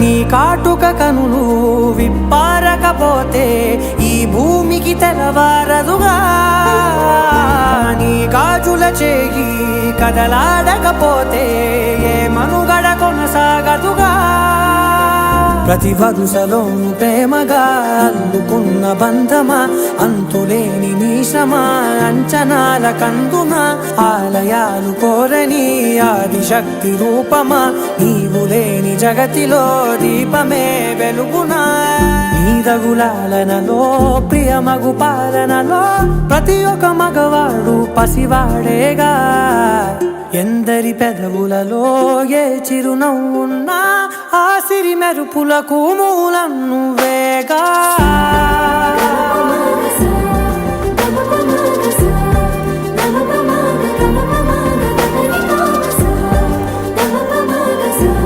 నీ కాటుక కనులు విప్పారకపోతే ఈ భూమికి తెలవారదుగా నీ గాజుల చేయి కదలాడకపోతే ఏ మనుగడ కొనసాగదుగా. ప్రతి వరుసలోను ప్రేమగా అల్లుకున్న బంధమా అంతులేని నీశమా అంచనాల కందున ఆలయాలు కోరని ఆదిశక్తి రూపమా నీవులే జగతిలో దీపమే వెలుగునా? నీదగులాలనలో ప్రియమగు పాలనలో ప్రతి ఒక్క మగవాడు పసివాడేగా. ఎందరి పెదవులలో ఏ చిరునవ్వున్నా ఆ సిరి మెరుపులకు మూలం నువ్వేగా